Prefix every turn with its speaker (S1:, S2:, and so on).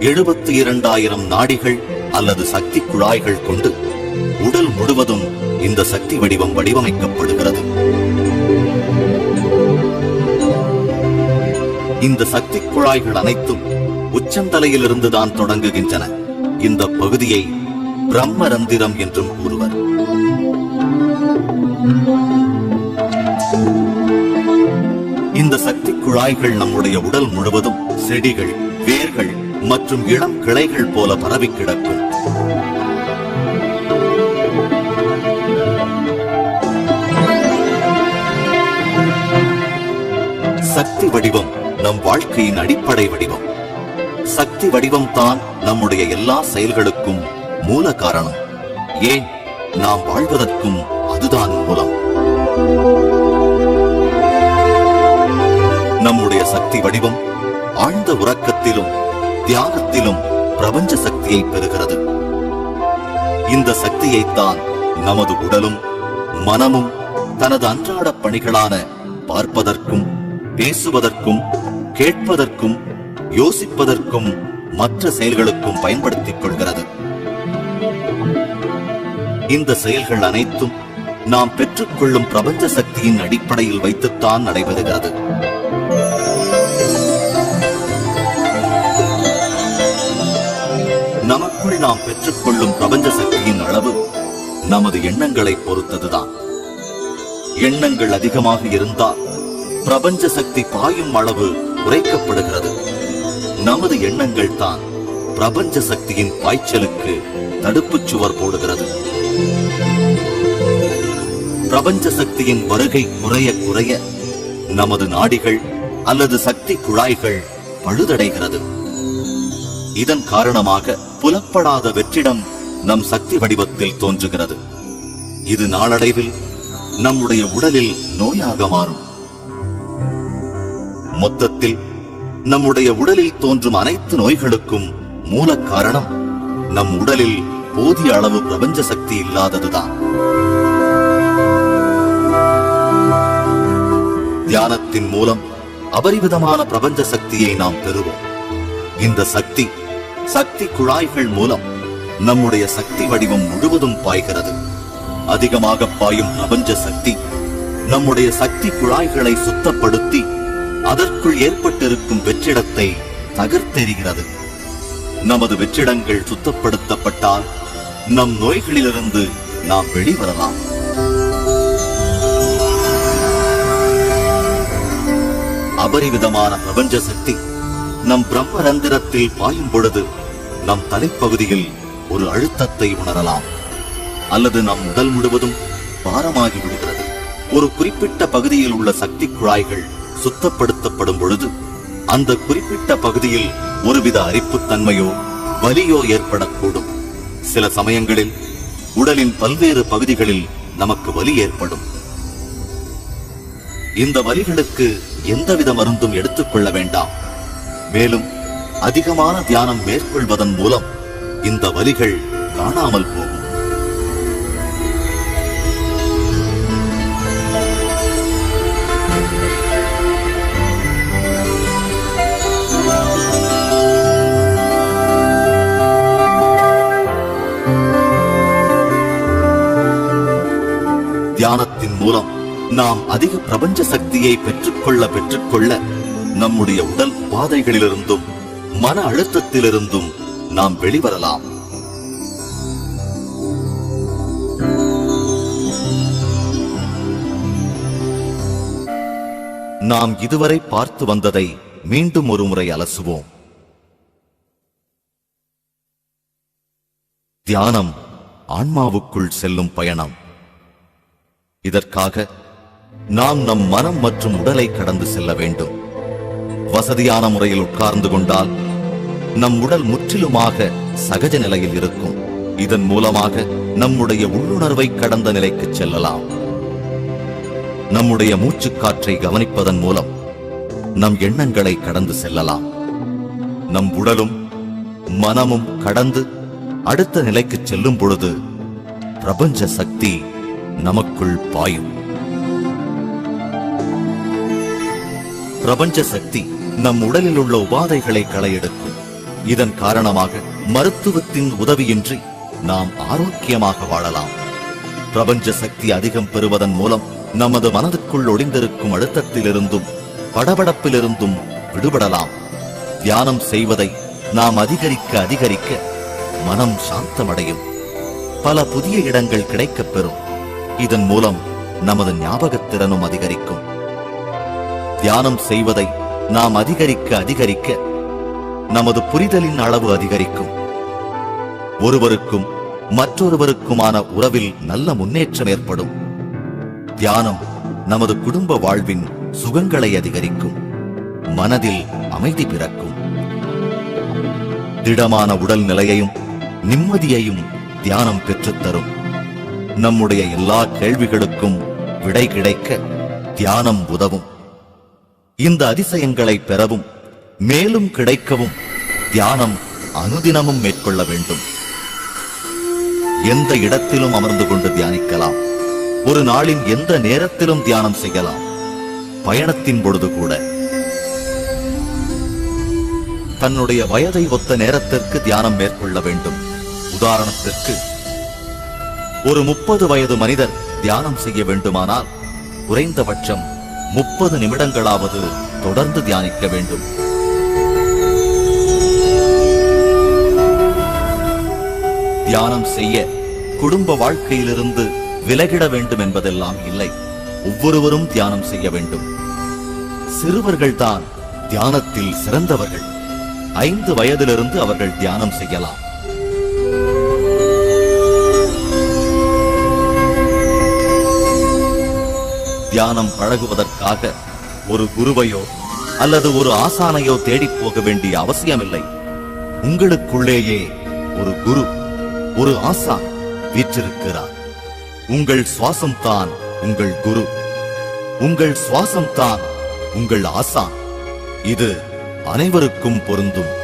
S1: எழுபத்தி இரண்டாயிரம் நாடிகள் அல்லது சக்தி குழாய்கள் கொண்டு உடல் முழுவதும் இந்த சக்தி வடிவம் வடிவமைக்கப்படுகிறது. இந்த சக்தி குழாய்கள் அனைத்தும் உச்சந்தலையிலிருந்து தான் தொடங்குகின்றன. இந்த பகுதியை பிரம்மரந்திரம் என்றும் கூறுவர். இந்த சக்தி குழாய்கள் நம்முடைய உடல் முழுவதும் செடிகள் வேர்கள் மற்றும் இளம் கிளைகள் போல பரவி கிடக்கும். சக்தி வடிவம் நம் வாழ்க்கையின் அடிப்படை வடிவம். சக்தி வடிவம் தான் நம்முடைய எல்லா செயல்களுக்கும் மூல காரணம். ஏன்? நாம் வாழ்வதற்கும் அதுதான் மூலம். நம்முடைய சக்தி வடிவம் ஆழ்ந்த உறக்கத்திலும் தியானத்திலும் பிரபஞ்ச சக்தியை பெறுகிறது. இந்த சக்தியைத்தான் நமது உடலும் மனமும் தனது அன்றாட பணிகளான பார்ப்பதற்கும் பேசுவதற்கும் கேட்பதற்கும் யோசிப்பதற்கும் மற்ற செயல்களுக்கும் பயன்படுத்திக் கொள்கிறது. இந்த செயல்கள் அனைத்தும் நாம் பெற்றுக்கொள்ளும் பிரபஞ்ச சக்தியின் அடிப்படையில் வைத்துத்தான் நடைபெறுகிறது. எப்படி நாம் பெற்றுக்கொள்ளும் பிரபஞ்ச சக்தியின் அளவு? நமது எண்ணங்களை பொறுத்ததுதான். எண்ணங்கள் அதிகமாக இருந்தால் பிரபஞ்ச சக்தி பாயும் அளவு குறைக்கப்படுகிறது. நமது எண்ணங்கள் தான் பிரபஞ்ச சக்தியின் பாய்ச்சலுக்கு தடுப்புச் சுவர் போடுகிறது. பிரபஞ்ச சக்தியின் வருகை குறைய குறைய நமது நாடிகள் அல்லது சக்தி குழாய்கள் பழுதடைகிறது. இதன் காரணமாக புலப்படாத வெற்றிடம் நம் சக்தி வடிவத்தில் தோன்றுகிறது. இது நாளடைவில் நம்முடைய உடலில் நோயாக மாறும். மொத்தத்தில் நம்முடைய உடலில் தோன்றும் அனைத்து நோய்களுக்கும் மூல காரணம் நம் உடலில் போதிய அளவு பிரபஞ்ச சக்தி இல்லாததுதான். தியானத்தின் மூலம் அபரிவிதமான பிரபஞ்ச சக்தியை நாம் பெறுவோம். இந்த சக்தி சக்தி குழாய்கள் மூலம் நம்முடைய சக்தி வடிவம் முழுவதும் பாய்கிறது. அதிகமாக பாயும் பிரபஞ்ச சக்தி நம்முடைய சக்தி குழாய்களை சுத்தப்படுத்தி அதற்குள் ஏற்பட்டிருக்கும் வெற்றிடத்தை தகர்த்தெறிகிறது. நமது வெற்றிடங்கள் சுத்தப்படுத்தப்பட்டால் நம் நோய்களிலிருந்து நாம் வெளிவரலாம். அபரிவிதமான பிரபஞ்ச சக்தி நம் பிரம்மரந்திரத்தில் பாயும் பொழுது நம் தலைப்பகுதியில் ஒரு அழுத்தத்தை உணரலாம். அல்லது நம் உடல் முழுவதும் பாரமாகி விடுகிறது ஒரு குறிப்பிட்ட பகுதியில் உள்ள சக்தி குழாய்கள் சுத்தப்படுத்தப்படும் பொழுது அந்த குறிப்பிட்ட பகுதியில் ஒருவித அரிப்புத்தன்மையோ வலியோ ஏற்படக்கூடும். சில சமயங்களில் உடலின் பல்வேறு பகுதிகளில் நமக்கு வலி ஏற்படும். இந்த வலிகளுக்கு எந்தவித மருந்தும் எடுத்துக்கொள்ள வேண்டாம். மேலும் அதிகமான தியானம் மேற்கொள்வதன் மூலம் இந்த வலிகள் காணாமல் போகும். தியானத்தின் மூலம் நாம் அதிக பிரபஞ்ச சக்தியை பெற்றுக்கொள்ள பெற்றுக்கொள்ள நம்முடைய உடல் பாதைகளிலிருந்தும் மன அழுத்தத்திலிருந்தும் நாம் வெளிவரலாம். நாம் இதுவரை பார்த்து வந்ததை மீண்டும் ஒரு முறை அலசுவோம். தியானம் ஆன்மாவுக்குள் செல்லும் பயணம். இதற்காக நாம் நம் மனம் மற்றும் உடலை கடந்து செல்ல வேண்டும். வசதியான முறையில் உட்கார்ந்து கொண்டால் நம் உடல் முற்றிலுமாக சகஜ நிலையில் இருக்கும். இதன் மூலமாக நம்முடைய உள்ளுணர்வை கடந்த நிலைக்கு செல்லலாம். நம்முடைய மூச்சுக்காற்றை கவனிப்பதன் மூலம் நம் எண்ணங்களை கடந்து செல்லலாம். நம் உடலும் மனமும் கடந்து அடுத்த நிலைக்கு செல்லும் பொழுது பிரபஞ்ச சக்தி நமக்குள் பாயும். பிரபஞ்ச சக்தி நம் உடலில் உள்ள உபாதைகளை களையெடுக்கும். இதன் காரணமாக மருத்துவத்தின் உதவியின்றி நாம் ஆரோக்கியமாக வாழலாம். பிரபஞ்ச சக்தி அதிகம் பெறுவதன் மூலம் நமது மனதுக்குள் ஒளிந்திருக்கும் அழுத்தத்திலிருந்தும் படபடப்பிலிருந்தும் விடுபடலாம். தியானம் செய்வதை நாம் அதிகரிக்க அதிகரிக்க மனம் சாந்தமடையும். பல புதிய இடங்கள் கிடைக்கப் பெறும். இதன் மூலம் நமது ஞாபகத்திறனும் அதிகரிக்கும். தியானம் செய்வதை நாம் அதிகரிக்க அதிகரிக்க நமது புரிதலின் அளவு அதிகரிக்கும். ஒருவருக்கும் மற்றொருவருக்குமான உறவில் நல்ல முன்னேற்றம் ஏற்படும். தியானம் நமது குடும்ப வாழ்வின் சுகங்களை அதிகரிக்கும். மனதில் அமைதி பிறக்கும். திடமான உடல் நிலையையும் நிம்மதியையும் தியானம் பெற்றுத்தரும் நம்முடைய எல்லா கேள்விகளுக்கும் விடை கிடைக்க தியானம் உதவும். இந்த அதிசயங்களை பெறவும் மேலும் கிடைக்கவும் தியானம் அனுதினமும் மேற்கொள்ள வேண்டும். எந்த இடத்திலும் அமர்ந்து கொண்டு தியானிக்கலாம். ஒரு நாளின் எந்த நேரத்திலும் தியானம் செய்யலாம். பயணத்தின் பொழுது கூட. தன்னுடைய வயதை ஒத்த நேரத்திற்கு தியானம் மேற்கொள்ள வேண்டும். உதாரணத்திற்கு ஒரு முப்பது வயது மனிதர் தியானம் செய்ய வேண்டுமானால் குறைந்தபட்சம் முப்பது நிமிடங்களாவது தொடர்ந்து தியானிக்க வேண்டும். தியானம் செய்ய குடும்ப வாழ்க்கையிலிருந்து விலகிட வேண்டும் என்பதெல்லாம் இல்லை. ஒவ்வொருவரும் தியானம் செய்ய வேண்டும். சிறுவர்கள்தான் தியானத்தில் சிறந்தவர்கள். ஐந்து வயதிலிருந்து அவர்கள் தியானம் செய்யலாம். தியானம் பழகுவதற்காக ஒரு குருவையோ அல்லது ஒரு ஆசானையோ தேடிப் போக வேண்டிய அவசியமில்லை. உங்களுக்குள்ளேயே ஒரு குரு ஒரு ஆசான் வீற்றிருக்கிறார். உங்கள் சுவாசம் தான் உங்கள் குரு. உங்கள் சுவாசம் தான் உங்கள் ஆசான். இது அனைவருக்கும் பொருந்தும்.